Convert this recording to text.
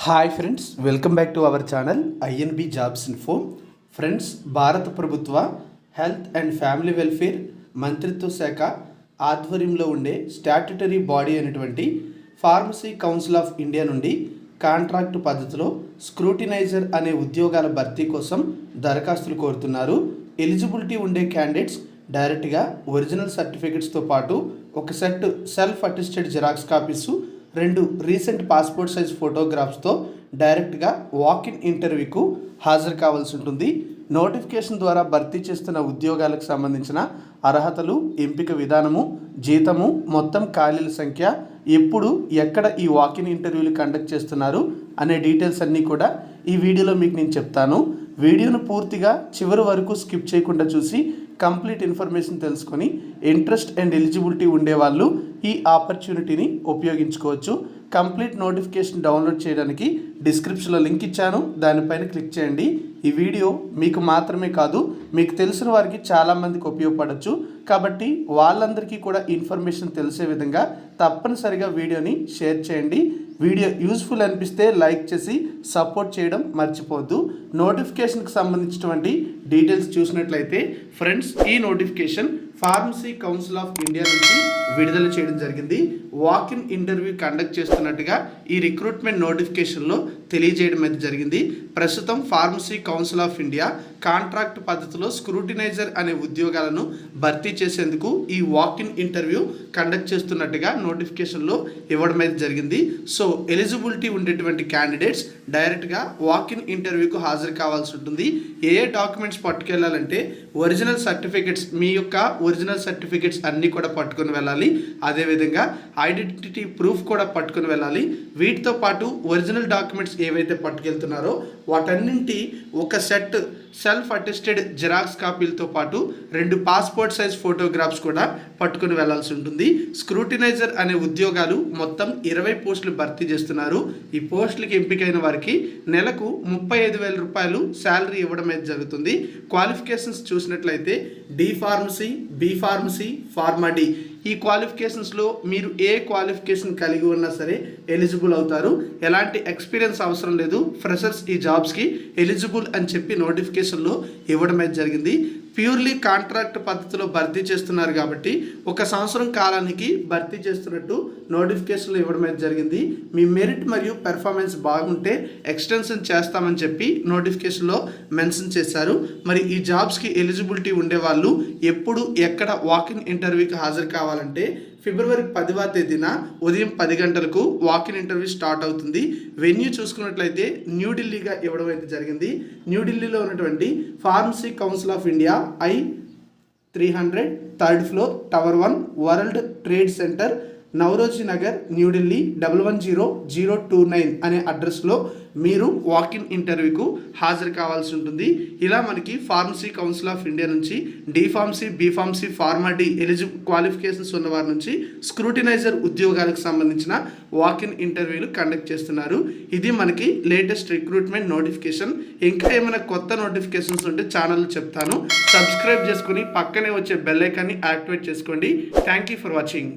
Hi friends welcome back to our channel INB jobs info friends భారత ప్రభుత్వ health and family welfare మంత్రిత్వ శాఖ ఆధ్వర్యంలో ఉండే స్టాట్యుటరీ బాడీ అయినటువంటి ఫార్మసీ కౌన్సిల్ ఆఫ్ ఇండియా నుండి కాంట్రాక్ట్ పద్ధతిలో స్క్రూటినైజర్ అనే ఉద్యోగాల భర్తీ కోసం దరఖాస్తులు కోరుతున్నారు. ఎలిజిబిలిటీ ఉండే క్యాండిడేట్స్ డైరెక్ట్గా ఒరిజినల్ సర్టిఫికెట్స్తో పాటు ఒక set self attested xerox copies రెండు రీసెంట్ పాస్పోర్ట్ సైజ్ ఫోటోగ్రాఫ్స్తో డైరెక్ట్గా వాకిన్ ఇంటర్వ్యూకు హాజరు కావాల్సి ఉంటుంది. నోటిఫికేషన్ ద్వారా భర్తీ చేస్తున్న ఉద్యోగాలకు సంబంధించిన అర్హతలు ఎంపిక విధానము జీతము మొత్తం ఖాళీల సంఖ్య ఎప్పుడు ఎక్కడ ఈ వాకిన్ ఇంటర్వ్యూలు కండక్ట్ చేస్తున్నారు అనే డీటెయిల్స్ అన్నీ కూడా ఈ వీడియోలో మీకు నేను చెప్తాను. వీడియోను పూర్తిగా చివరి వరకు స్కిప్ చేయకుండా చూసి కంప్లీట్ ఇన్ఫర్మేషన్ తెలుసుకొని ఇంట్రెస్ట్ అండ్ ఎలిజిబిలిటీ ఉండేవాళ్ళు ఈ ఆపర్చునిటీని ఉపయోగించుకోవచ్చు. కంప్లీట్ నోటిఫికేషన్ డౌన్లోడ్ చేయడానికి డిస్క్రిప్షన్లో లింక్ ఇచ్చాను. దానిపైన క్లిక్ చేయండి. ఈ వీడియో మీకు మాత్రమే కాదు మీకు తెలిసిన వారికి చాలామందికి ఉపయోగపడవచ్చు కాబట్టి వాళ్ళందరికీ కూడా ఇన్ఫర్మేషన్ తెలిసే విధంగా తప్పనిసరిగా వీడియోని షేర్ చేయండి. వీడియో యూస్ఫుల్ అనిపిస్తే లైక్ చేసి సపోర్ట్ చేయడం మర్చిపోవద్దు. నోటిఫికేషన్కి సంబంధించినటువంటి డీటెయిల్స్ చూసినట్లయితే ఫ్రెండ్స్ ఈ notification Pharmacy Council of India నుంచి విడుదల చేయడం జరిగింది. వాక్ ఇన్ ఇంటర్వ్యూ కండక్ట్ చేస్తున్నట్టుగా ఈ రిక్రూట్మెంట్ నోటిఫికేషన్లో తెలియజేయడం అయితే జరిగింది. ప్రస్తుతం Pharmacy Council of India contract పద్ధతిలో స్క్రూటినైజర్ అనే ఉద్యోగాలను భర్తీ చేసేందుకు ఈ వాక్ ఇన్ ఇంటర్వ్యూ కండక్ట్ చేస్తున్నట్టుగా నోటిఫికేషన్లో ఇవ్వడం అయితే జరిగింది. సో ఎలిజిబిలిటీ ఉండేటువంటి క్యాండిడేట్స్ డైరెక్ట్గా వాక్ ఇన్ ఇంటర్వ్యూకు హాజరు కావాల్సి ఉంటుంది. ఏ ఏ డాక్యుమెంట్స్ పట్టుకెళ్ళాలంటే ఒరిజినల్ సర్టిఫికెట్స్ మీ యొక్క ఒరిజినల్ సర్టిఫికెట్స్ అన్నీ కూడా పట్టుకొని వెళ్ళాలి. అదేవిధంగా ఐడెంటిటీ ప్రూఫ్ కూడా పట్టుకొని వెళ్ళాలి. వీటితో పాటు ఒరిజినల్ డాక్యుమెంట్స్ ఏవైతే పట్టుకెళ్తున్నారో వాటన్నింటి ఒక సెట్ సెల్ఫ్ అటెస్టెడ్ జిరాక్స్ కాపీలతో పాటు రెండు పాస్పోర్ట్ సైజ్ ఫోటోగ్రాఫ్స్ కూడా పట్టుకుని వెళ్ళాల్సి ఉంటుంది. స్క్రూటినైజర్ అనే ఉద్యోగాలు మొత్తం ఇరవై పోస్టులు భర్తీ చేస్తున్నారు. ఈ పోస్టులకి ఎంపికైన వారికి నెలకు ముప్పై ఐదు వేల రూపాయలు శాలరీ ఇవ్వడం అయితే జరుగుతుంది. క్వాలిఫికేషన్స్ చూసినట్లయితే D pharmacy B pharmacy pharma D ఈ క్వాలిఫికేషన్స్లో మీరు ఏ క్వాలిఫికేషన్ కలిగి ఉన్నా సరే ఎలిజిబుల్ అవుతారు. ఎలాంటి ఎక్స్పీరియన్స్ అవసరం లేదు. ఫ్రెషర్స్ ఈ జాబ్స్కి ఎలిజిబుల్ అని చెప్పి నోటిఫికేషన్లో ఇవ్వడం అయితే జరిగింది. ప్యూర్లీ కాంట్రాక్ట్ పద్ధతిలో భర్తీ చేస్తున్నారు కాబట్టి ఒక సంవత్సరం కాలానికి భర్తీ చేస్తున్నట్టు నోటిఫికేషన్లు ఇవ్వడం అయితే జరిగింది. మీ మెరిట్ మరియు పెర్ఫార్మెన్స్ బాగుంటే ఎక్స్టెన్షన్ చేస్తామని చెప్పి నోటిఫికేషన్లో మెన్షన్ చేశారు. మరి ఈ జాబ్స్కి ఎలిజిబిలిటీ ఉండేవాళ్ళు ఎప్పుడు ఎక్కడ వాకింగ్ ఇంటర్వ్యూకి హాజరు కావాలంటే ఫిబ్రవరి పదివ తేదీన ఉదయం పది గంటలకు వాకిన్ ఇంటర్వ్యూ స్టార్ట్ అవుతుంది. వెన్యూ చూసుకున్నట్లయితే న్యూఢిల్లీగా ఇవ్వడం అయితే జరిగింది. న్యూఢిల్లీలో ఉన్నటువంటి Pharmacy Council of India I three hundred third floor tower one World Trade Centre Naoroji Nagar New Delhi double one zero zero two nine అనే అడ్రస్లో మీరు వాకిన్ ఇంటర్వ్యూకు హాజరు కావాల్సి ఉంటుంది. ఇలా మనకి ఫార్మసీ కౌన్సిల్ ఆఫ్ ఇండియా నుంచి D pharmacy B pharmacy pharma D pharma D eligible qualifications ఉన్న వారి నుంచి స్క్రూటినైజర్ ఉద్యోగాలకు సంబంధించిన వాకిన్ ఇంటర్వ్యూలు కండక్ట్ చేస్తున్నారు. ఇది మనకి లేటెస్ట్ రిక్రూట్మెంట్ నోటిఫికేషన్. ఇంకా ఏమైనా కొత్త నోటిఫికేషన్స్ ఉంటే ఛానల్ చెప్తాను. సబ్స్క్రైబ్ చేసుకుని పక్కనే వచ్చే బెల్ ఐకాన్ని యాక్టివేట్ చేసుకోండి. Thank you for watching.